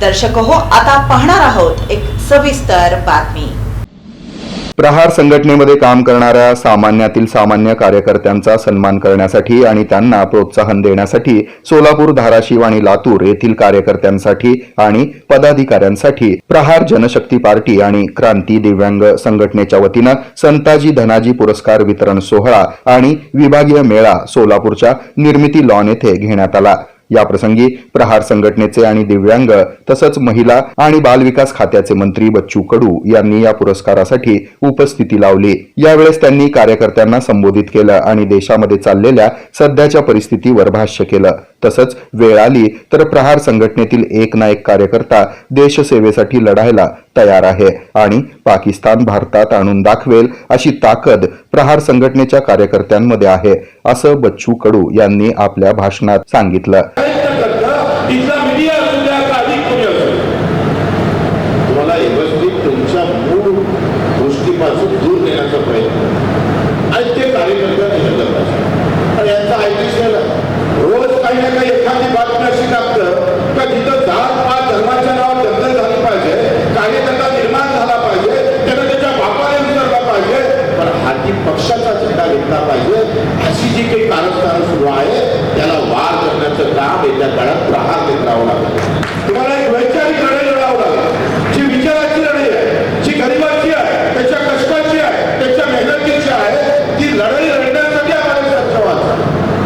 दर्शक हो आता पाहणार आहोत एक सविस्तर बातमी. प्रहार संघटनेमध्ये काम करणाऱ्या सामान्यातील सामान्य कार्यकर्त्यांचा सन्मान करण्यासाठी आणि त्यांना प्रोत्साहन देण्यासाठी सोलापूर धाराशिव आणि लातूर येथील कार्यकर्त्यांसाठी आणि पदाधिकाऱ्यांसाठी प्रहार जनशक्ती पार्टी आणि क्रांती दिव्यांग संघटनेच्या वतीनं संताजी धनाजी पुरस्कार वितरण सोहळा आणि विभागीय मेळा सोलापूरच्या निर्मिती लॉन येथे घेण्यात आला. याप्रसंगी प्रहार संघटनेचे आणि दिव्यांग तसंच महिला आणि बालविकास खात्याचे मंत्री बच्चू कडू यांनी या पुरस्कारासाठी उपस्थिती लावली. यावेळेस त्यांनी कार्यकर्त्यांना संबोधित केलं आणि देशामध्ये चाललेल्या सध्याच्या परिस्थितीवर भाष्य केलं. तसंच वेळ आली तर प्रहार संघटनेतील एक ना एक कार्यकर्ता देशसेवेसाठी लढायला तयार आहे आणि पाकिस्तान भारतात आणून दाखवेल अशी ताकद प्रहार संघटनेच्या कार्यकर्त्यांमध्ये आहे असं बच्चू कडू यांनी आपल्या भाषणात सांगितलं तिथला मीडिया असू द्या का अधिक कोणी असू द्या. तुम्हाला व्यवस्थित तुमच्या मूळ गोष्टीपासून दूर नेण्याचा प्रयत्न आणि ते कार्यकर्त्यांनी केलं पाहिजे आणि यांचा आयटीसीएल रोज काही ना काही एखादी बातमी अशी टाकतं का जिथं जात पात धर्माच्या नावावर दंगल झाली पाहिजे कार्यकर्ता निर्माण झाला पाहिजे त्यानं त्याच्या बापाने विसरला पाहिजे पण हाती पक्षाचा झेंडा घेतला पाहिजे. अशी जी काही कारस्थानं सुरू आहे त्याला वार करण्याचं काम येत्या काळात प्रहार देत राहावं लागेल. तुम्हाला एक वैचारिक लढाई लढावं लागेल. जी विचाराची लढाई आहे जी गरिबाची आहे त्याच्या कष्टाची आहे त्याच्या मेहनतीची आहे ती लढाई लढण्यासाठी आम्हाला सक्षम व्हायचं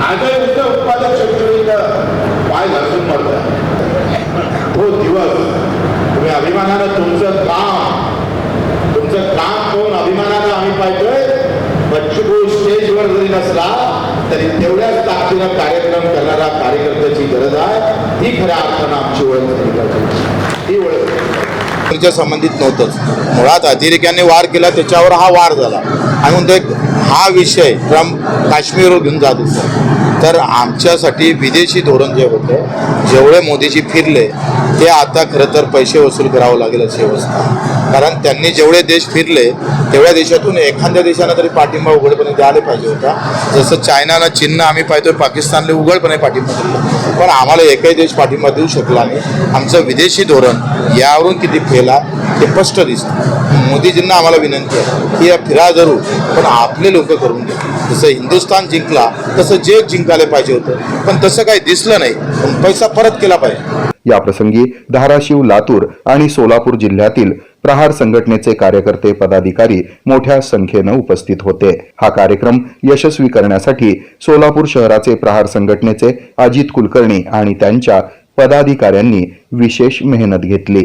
आजही नुसतं उत्पादक शेतकरीनं पाय घासून मरतात. तो दिवस. तुम्ही अभिमानानं तुमचं काम तुमचं काम पाहून अभिमानानं आम्ही पाहतोय बच्चू स्टेजवर जरी नसला तरी तेवढ्याच कार्यक्रम करणारा कार्यकर्त्याची गरज आहे. ही खऱ्या अर्थानं आमची ओळख झाली पाहिजे. ही ओळख संबंधित नव्हतंच. मुळात अतिरेक्याने वार केला त्याच्यावर हा वार झाला. आणि म्हणतो एक हा विषय ट्रम्प काश्मीरवर घेऊन जात होता. तर आमच्यासाठी विदेशी धोरण जे होतं जेवढे मोदीजी फिरले ते आता खरं तर पैसे वसूल करावं लागेल अशी अवस्था. कारण त्यांनी जेवढे देश फिरले तेवढ्या देशातून एखाद्या देशानं तरी पाठिंबा उघडपणे द्यायला पाहिजे होता. जसं चायनानं चीननं आम्ही पाहतोय पाकिस्तानला उघडपणे पाठिंबा दिला. पण आम्हाला एकही देश पाठिंबा देऊ शकला नाही. आमचं विदेशी धोरण यावरून किती फेला ते स्पष्ट दिसतं. मोदीजींना आम्हाला विनंती आहे की या फिरा जरूर पण आपले लोक करून घ्या. जसं हिंदुस्थान जिंकला तसं जे जिंकायला पाहिजे होतं. पण तसं काही दिसलं नाही. पण पैसा परत केला पाहिजे. याप्रसंगी धाराशिव लातूर आणि सोलापूर जिल्ह्यातील प्रहार संघटनेचे कार्यकर्ते पदाधिकारी मोठ्या संख्येनं उपस्थित होते. हा कार्यक्रम यशस्वी करण्यासाठी सोलापूर शहराचे प्रहार संघटनेचे अजित कुलकर्णी आणि त्यांच्या पदाधिकाऱ्यांनी विशेष मेहनत घेतली.